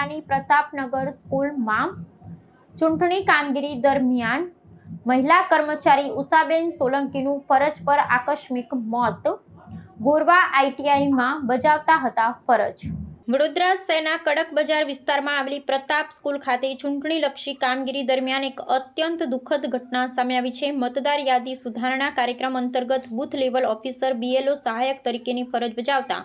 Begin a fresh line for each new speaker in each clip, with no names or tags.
જિલ્લાની પ્રતાપનગર સ્કૂલમાં ચૂંટણી કામગીરી દરમિયાન મહિલા કર્મચારી ઉષાબેન સોલંકીનું ફરજ પર આકસ્મિક મોત. ગોરવા આઈટીઆઈમાં બજાવતા હતા ફરજ. વડોદરા શહેરના કડક બજાર વિસ્તારમાં આવેલી પ્રતાપ સ્કૂલ ખાતે ચૂંટણીલક્ષી કામગીરી દરમિયાન એક અત્યંત દુઃખદ ઘટના સામે આવી છે. મતદાર યાદી સુધારણા કાર્યક્રમ અંતર્ગત બૂથ લેવલ ઓફિસર બીએલઓ સહાયક તરીકેની ફરજ બજાવતા.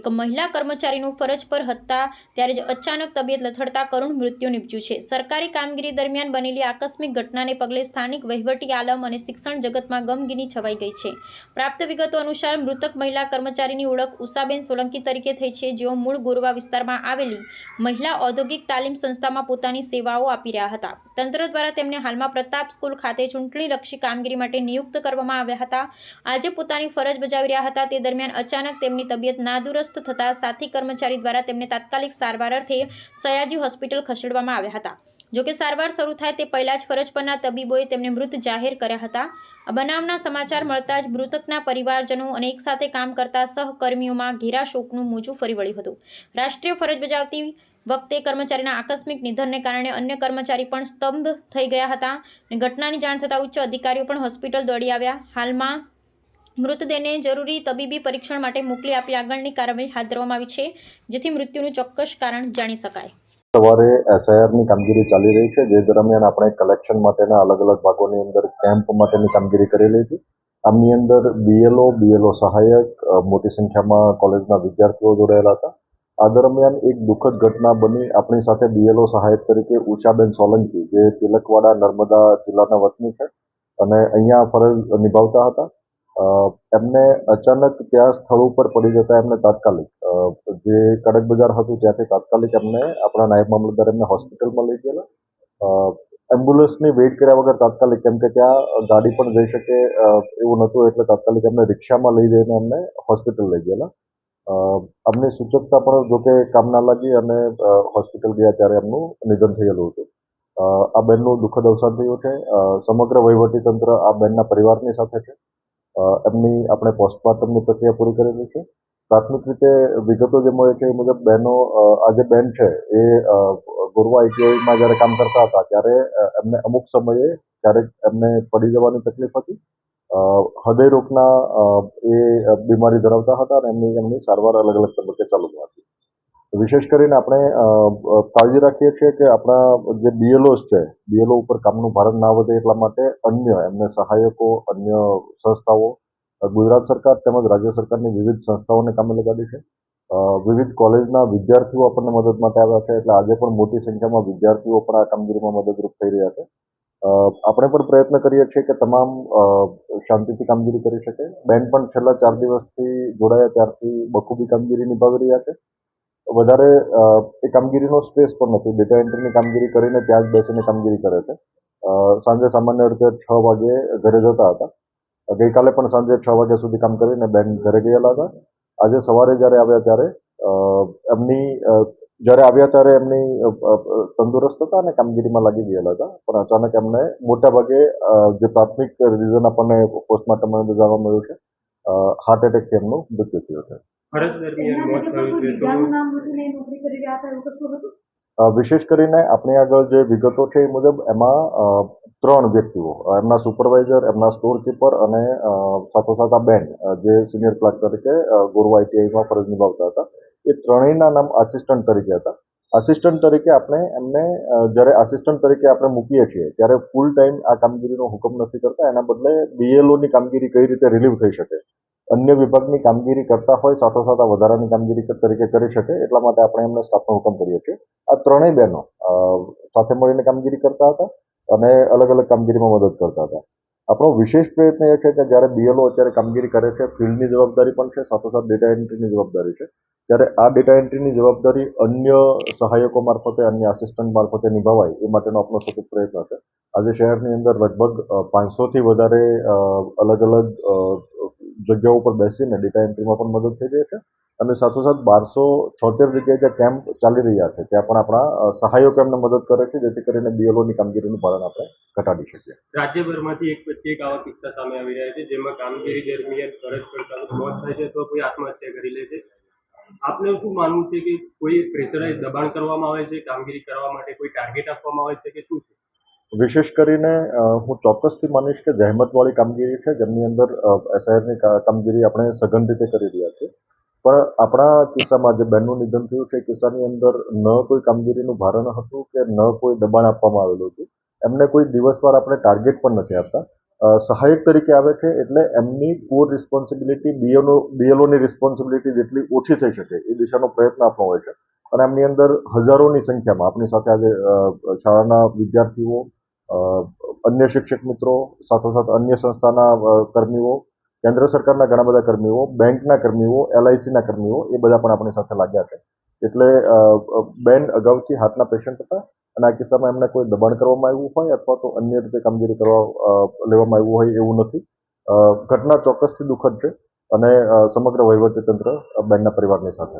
એક મહિલા કર્મચારીનું ફરજ પર હતા ત્યારે જ અચાનક તબિયત લથડતા કરુણ મૃત્યુ નીપજ્યું છે. સરકારી કામગીરી દરમિયાન બનેલી આકસ્મિક ઘટનાને પગલે સ્થાનિક વહીવટી આલમ અને શિક્ષણ જગતમાં ગમગીની છવાઈ ગઈ છે. પ્રાપ્ત વિગતો અનુસાર મૃતક મહિલા કર્મચારીની ઓળખ ઉષાબેન સોલંકી તરીકે થઈ છે. જેઓ મૂળ ગોરવા વિસ્તારમાં આવેલી મહિલા ઔદ્યોગિક તાલીમ સંસ્થામાં પોતાની સેવાઓ આપી રહ્યા હતા. તંત્ર દ્વારા તેમને હાલમાં પ્રતાપ સ્કૂલ ખાતે ચૂંટણીલક્ષી કામગીરી માટે નિયુક્ત કરવામાં આવ્યા હતા. આજે પોતાની ફરજ બજાવી રહ્યા હતા. તે દરમિયાન અચાનક તેમની તબિયત નાદુરસ્ત થતાં સાથી કર્મચારી દ્વારા તેમને તાત્કાલિક સારવાર અર્થે સયાજી હોસ્પિટલ ખસેડવામાં આવ્યા હતા. જોકે સારવાર શરૂ થાય તે પહેલાં જ ફરજ પરના તબીબોએ તેમને મૃત જાહેર કર્યા હતા. આ બનાવના સમાચાર મળતા જ મૃતકના પરિવારજનો અને એક સાથે કામ કરતા સહકર્મીઓમાં ઘેરા શોકનું મોજું ફરી વળ્યું હતું. રાષ્ટ્રીય ફરજ બજાવતી વખતે કર્મચારીના આકસ્મિક નિધનને કારણે અન્ય કર્મચારી પણ સ્તંભ થઈ ગયા હતા અને ઘટનાની જાણ થતાં ઉચ્ચ અધિકારીઓ પણ હોસ્પિટલ દોડી આવ્યા. હાલમાં મૃતદેહને જરૂરી તબીબી પરીક્ષણ માટે મોકલી આપી આગળની કાર્યવાહી હાથ ધરવામાં આવી છે, જેથી મૃત્યુનું ચોક્કસ કારણ જાણી શકાય.
સવારે એસઆઈઆરની કામગીરી ચાલી રહી છે. જે દરમિયાન આપણે કલેક્શન માટેના અલગ અલગ ભાગોની અંદર કેમ્પ માટેની કામગીરી કરેલી હતી. આમની અંદર બીએલઓ બીએલઓ સહાયક મોટી સંખ્યામાં કોલેજના વિદ્યાર્થીઓ જોડાયેલા હતા. આ દરમિયાન એક દુઃખદ ઘટના બની. આપણી સાથે બીએલઓ સહાયક તરીકે ઉષાબેન સોલંકી, જે તિલકવાડા નર્મદા જિલ્લાના વતની છે અને અહીંયા ફરજ નિભાવતા હતા. એમને અચાનક ત્યાં સ્થળ ઉપર પડી જતા એમને તાત્કાલિક જે કડક બજાર હતું ત્યાંથી તાત્કાલિક એમને આપણા નાયબ મામલતદાર એમને હોસ્પિટલમાં લઈ ગયેલા. એમ્બ્યુલન્સની વેઇટ કર્યા વગર તાત્કાલિક, કેમ કે ત્યાં ગાડી પણ જઈ શકે એવું નહોતું એટલે તાત્કાલિક એમને રિક્ષામાં લઈ જઈને એમને હોસ્પિટલ લઈ ગયેલા. અમને સૂચકતા પણ જોકે કામ ના લાગી અને હોસ્પિટલ ગયા ત્યારે એમનું નિધન થયેલું હતું. આ બેનનું દુઃખદ અવસાન થયું છે. સમગ્ર વહીવટી તંત્ર આ બેનના પરિવારની સાથે છે. એમની આપણે પોસ્ટમોર્ટમની પ્રક્રિયા પૂરી કરેલી છે. પ્રાથમિક રીતે વિગતો જે મળે છે એ મુજબ બહેનો આ જે બેન છે એ ગોરવા આઈટીઆઈમાં જ્યારે કામ કરતા હતા ત્યારે એમને અમુક સમયે ક્યારેક એમને પડી જવાની તકલીફ હતી અ, હૃદય રોગના અ, એ બીમારી ધરાવતા હતા અને એમની એમની સારવાર અલગ અલગ તબક્કે હતી વિશેષ કરીને આપણે કાળજી રાખીએ છીએ કે આપણા જે બીએલઓસ છે બીએલઓ ઉપર કામનું ભારણ ના વધે એટલા માટે અન્ય, એમને સહાયકો, અન્ય સંસ્થાઓ ગુજરાત સરકાર તેમજ રાજ્ય સરકારની વિવિધ સંસ્થાઓને કામે લગાડી છે. વિવિધ કોલેજના વિદ્યાર્થીઓ આપણને મદદ માટે આવ્યા છે, એટલે આજે પણ મોટી સંખ્યામાં વિદ્યાર્થીઓ પણ આ કામગીરીમાં મદદરૂપ થઈ રહ્યા છે. આપણે પણ પ્રયત્ન કરીએ છીએ કે તમામ શાંતિથી કામગીરી કરી શકે. બેન પણ છેલ્લા ચાર દિવસથી જોડાયા, ત્યારથી બખૂબી કામગીરી નિભાવી રહ્યા છે. વધારે એ કામગીરીનો સ્પેસ પણ નથી. ડેટા એન્ટ્રીની કામગીરી કરીને ત્યાં જ બેસીને કામગીરી કરે છે. સાંજે સામાન્ય રીતે છ વાગે ઘરે જતા હતા. ગઈકાલે પણ સાંજે છ વાગ્યા સુધી કામ કરીને બેન ઘરે ગયેલા હતા. આજે સવારે જ્યારે આવ્યા ત્યારે એમની જ્યારે આવ્યા ત્યારે એમની તંદુરસ્ત હતા અને કામગીરીમાં લાગી ગયેલા હતા. પણ અચાનક એમને મોટા ભાગે જે પ્રાથમિક રીઝન આપણને પોસ્ટમોર્ટમ જાણવા મળ્યું છે હાર્ટ એટેકથી એમનું મૃત્યુ થયું છે.
ફરજ દરમિયાન મોત થયું છે તો
વિશેષ કરીને આપણી આગળ જે વિગતો છે એ મુજબ એમાં ત્રણ વ્યક્તિઓ એમના સુપરવાઇઝર એમના સ્ટોર કીપર અને સાથોસાથ આ બેન જે સિનિયર ક્લાર્ક તરીકે ગોરવા આઈટીઆઈમાં ફરજ નિભાવતા હતા. એ ત્રણેયના નામ આસિસ્ટન્ટ તરીકે હતા. આસિસ્ટન્ટ તરીકે આપણે એમને જ્યારે આસિસ્ટન્ટ તરીકે આપણે મૂકીએ છીએ ત્યારે ફૂલ ટાઈમ આ કામગીરીનો હુકમ નથી કરતા. એના બદલે બીએલઓની કામગીરી કઈ રીતે રિલીવ થઈ શકે? અન્ય વિભાગની કામગીરી કરતા હોય, સાથોસાથ આ વધારાની કામગીરી તરીકે કરી શકે, એટલા માટે આપણે એમને સ્ટાફનો હુકમ કરીએ છીએ. આ ત્રણેય બહેનો સાથે મળીને કામગીરી કરતા હતા અને અલગ અલગ કામગીરીમાં મદદ કરતા હતા. આપણો વિશેષ પ્રયત્ન એ છે કે જ્યારે બીએલઓ અત્યારે કામગીરી કરે છે, ફિલ્ડની જવાબદારી પણ છે, સાથોસાથ ડેટા એન્ટ્રીની જવાબદારી છે. ત્યારે આ ડેટા એન્ટ્રીની જવાબદારી અન્ય સહાયકો મારફતે, અન્ય આસિસ્ટન્ટ મારફતે નિભાવાય, એ માટેનો આપણો સતત પ્રયત્ન છે. આજે શહેરની અંદર લગભગ પાંચસોથી વધારે અલગ અલગ અ, જગ્યાઓ ઉપર બેસીને ડેટા એન્ટ્રીમાં પણ મદદ થઈ રહી છે. અને સાથોસાથ બારસો છોતેર જગ્યાએ જે કેમ્પ ચાલી રહ્યા છે ત્યાં પણ આપણા સહાયકો એમને મદદ કરે છે જેથી કરીને બીએલઓની કામગીરીનું ભારણ આપણે ઘટાડી શકીએ.
રાજ્યભરમાંથી એક પછી એક આવા કિસ્સા સામે આવી રહ્યા છે જેમાં કામગીરી દરમિયાન ફરજ પડતા મોત થાય છે તો કોઈ આત્મહત્યા કરી લે છે. આપને શું માનવું છે કે કોઈ પ્રેશરાઇઝ દબાણ કરવામાં આવે છે કામગીરી કરવા માટે કોઈ ટાર્ગેટ આપવામાં આવે છે કે શું છે?
વિશેષ કરીને હું ચોક્કસથી માનીશ કે જહેમતવાળી કામગીરી છે. જેમની અંદર એસઆઈઆરની કામગીરી આપણે સઘન રીતે કરી રહ્યા છીએ. પણ આપણા કિસ્સામાં જે બહેનનું નિધન થયું છે કિસ્સાની અંદર ન કોઈ કામગીરીનું ભારણ હતું કે ન કોઈ દબાણ આપવામાં આવેલું હતું. એમને કોઈ દિવસવાર આપણે ટાર્ગેટ પણ નથી આપતા. સહાયક તરીકે આવે છે એટલે એમની કોર રિસ્પોન્સિબિલિટી બીએલઓ બીએલઓની રિસ્પોન્સિબિલિટી જેટલી ઓછી થઈ શકે, એ દિશાનો પ્રયત્ન આપણો હોય છે. અને એમની અંદર હજારોની સંખ્યામાં આપણી સાથે આજે શાળાના વિદ્યાર્થીઓ અન્ય શિક્ષક મિત્રો, સાથોસાથ અન્ય સંસ્થાના કર્મીઓ, કેન્દ્ર સરકારના ઘણા બધા કર્મીઓ, બેંકના કર્મીઓ, એલઆઈસીના કર્મીઓ, એ બધા પણ આપણી સાથે લાગ્યા છે. એટલે બેન અગાઉથી હાથના પેશન્ટ હતા અને આ કિસ્સામાં એમને કોઈ દબાણ કરવામાં આવ્યું હોય અથવા તો અન્ય રીતે કામગીરી કરવા લેવામાં આવ્યું હોય એવું નથી. ઘટના ચોક્કસથી દુઃખદ છે અને સમગ્ર સમગ્ર વહીવટીતંત્ર બેનના પરિવારની સાથે